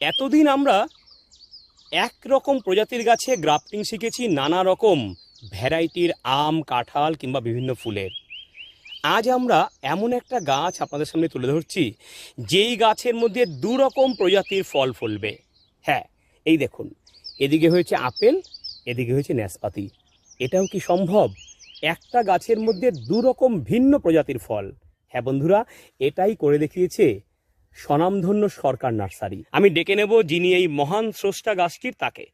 এতদিন আমরা এক রকম প্রজাতির গাছে গ্রাফটিং শিখেছি নানা রকম ভ্যারাইটির আম, কাঁঠাল কিংবা বিভিন্ন ফুলের। আজ আমরা এমন একটা গাছ আপনাদের সামনে তুলে ধরছি, যেই গাছের মধ্যে দু রকম প্রজাতির ফল ফলবে। হ্যাঁ এই দেখুন, এদিকে হয়েছে আপেল, এদিকে হয়েছে ন্যাসপাতি। এটাও কি সম্ভব? একটা গাছের মধ্যে দু রকম ভিন্ন প্রজাতির ফল। হ্যাঁ বন্ধুরা, এটাই করে দেখিয়েছে স্বনামধন্য সরকার নার্সারি। আমি ডেকে নেব যিনি এই মহান স্রষ্টা গাছটির তাকে।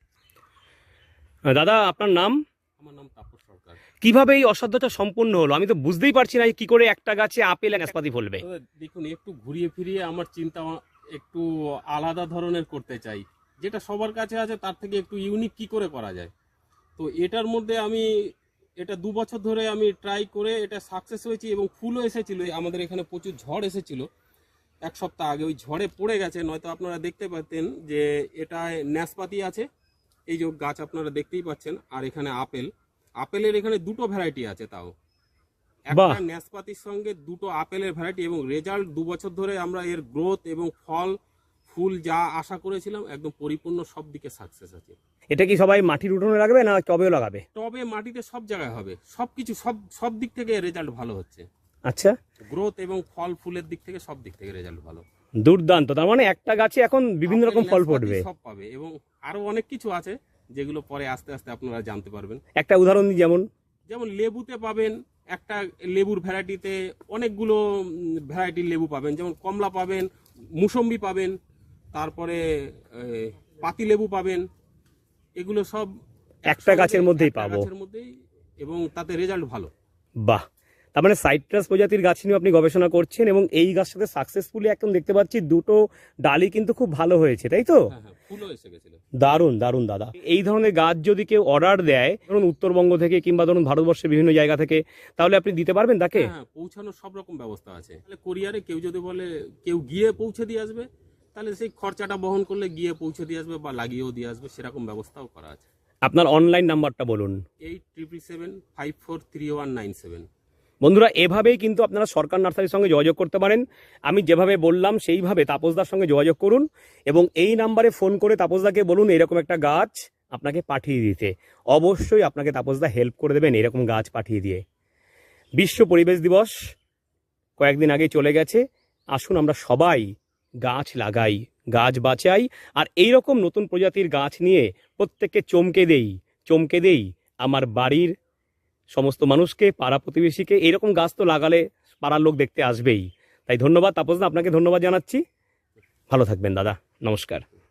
দাদা আপনার নাম? আমার নাম তাপস সরকার। কীভাবে এই অসাধ্যটা সম্পূর্ণ হলো? আমি তো বুঝতেই পারছি না কি করে একটা গাছে আপেল নাশপাতি ফলবে। দেখুন একটু ঘুরিয়ে ফিরিয়ে আমার চিন্তা একটু আলাদা ধরনের করতে চাই। যেটা সবার কাছে আছে তার থেকে একটু ইউনিক কি করে করা যায়? তো এটার মধ্যে আমি এটা দু বছর ধরে আমি ট্রাই করে এটা সাকসেস হয়েছি এবং ফুলও এসেছিল। আমাদের এখানে প্রচুর ঝড় এসেছিল। এক সপ্তাহ আগে ওই ঝড়ে পড়ে গেছে নয়তো আপনারা দেখতে পাতেন যে এটায় ন্যাসপাতি আছে। এই যে গাছ আপনারা দেখতেই পাচ্ছেন আর এখানে আপেল। আপেলের এখানে দুটো ভ্যারাইটি আছে তাও। একটা ন্যাসপাতির সঙ্গে দুটো আপেলের ভ্যারাইটি এবং রেজাল্ট দু বছর ধরে আমরা এর গ্রোথ এবং ফল ফুল যা আশা করেছিলাম একদম পরিপূর্ণ সব দিকে সাকসেস আছে। এটা কি সবাই মাটির উঠোনে রাখবে না টবেও লাগাবে? টবে মাটিতে সব জায়গায় হবে। সবকিছু সব সব দিক থেকে রেজাল্ট ভালো হচ্ছে। আচ্ছা। গ্রোথ এবং ফল ফুলের দিক থেকে সব দিক থেকে রেজাল্ট ভালো। দুর্দান্ত। তার মানে একটা গাছে এখন বিভিন্ন রকম ফল ফুটবে। সব পাবে এবং আরও অনেক কিছু আছে যেগুলো পরে আস্তে আস্তে আপনারা জানতে পারবেন। একটা উদাহরণ দিই যেমন। যেমন লেবুতে পাবেন একটা লেবুর ভ্যারাইটিতে অনেকগুলো ভ্যারাইটির লেবু পাবেন। যেমন কমলা পাবেন মুসম্বি পাবেন তারপরে পাতি লেবু পাবেন। এগুলো সব একটা গাছের মধ্যেই পাবো। গাছের মধ্যেই এবং তাতে রেজাল্ট ভালো। বাহ। তার মানে সাইট্রাস প্রজাতির গাছ নিয়েও আপনি গবেষণা করছেন এবং এই গাছটাতে সাকসেসফুলি একদম দেখতে পাচ্ছি দুটো ডালি কিন্তু খুব ভালো হয়েছে তাই তো? হ্যাঁ হ্যাঁ দারুণ দারুণ দাদা। এই ধরনের গাছ যদি কেউ অর্ডার দেয় ধরুন উত্তরবঙ্গ থেকে কিংবা ধরুন ভারতবর্ষের বিভিন্ন জায়গা থেকে তাহলে আপনি দিতে পারবেন তাকে? হ্যাঁ পৌঁছানোর সব রকম ব্যবস্থা আছে। তাহলে কোরিয়ারে কেউ যদি বলে কেউ গিয়ে পৌঁছে দিয়ে আসবে তাহলে সেই খরচাটা বহন করলে গিয়ে পৌঁছে দিয়ে আসবে বা লাগিয়েও দিয়ে আসবে সেরকম ব্যবস্থাও করা আছে। আপনার অনলাইন নাম্বারটা বলুন। Eight triple seven five four three one nine seven বন্ধুরা, এভাবেই কিন্তু আপনারা সরকার নার্সারির সঙ্গে যোগাযোগ করতে পারেন। আমি যেভাবে বললাম, সেইভাবে তাপসদার সঙ্গে যোগাযোগ করুন এবং এই নাম্বারে ফোন করে তাপসদাকে বলুন এরকম একটা গাছ আপনাকে পাঠিয়ে দিতে। অবশ্যই আপনাকে তাপসদা হেল্প করে দেবেন এরকম গাছ পাঠিয়ে দিয়ে। বিশ্ব পরিবেশ দিবস কয়েকদিন আগে চলে গেছে। আসুন আমরা সবাই গাছ লাগাই, গাছ বাঁচাই। আর এই রকম নতুন প্রজাতির গাছ নিয়ে প্রত্যেককে চমকে দেই চমকে দেই আমার বাড়ির সমস্ত মানুষকে, পাড়া প্রতিবেশীকে এইরকম গাছ তো লাগালে পাড়ার লোক দেখতে আসবেই। তাই ধন্যবাদ তাপসদা আপনাকে ধন্যবাদ জানাচ্ছি। ভালো থাকবেন, দাদা, নমস্কার।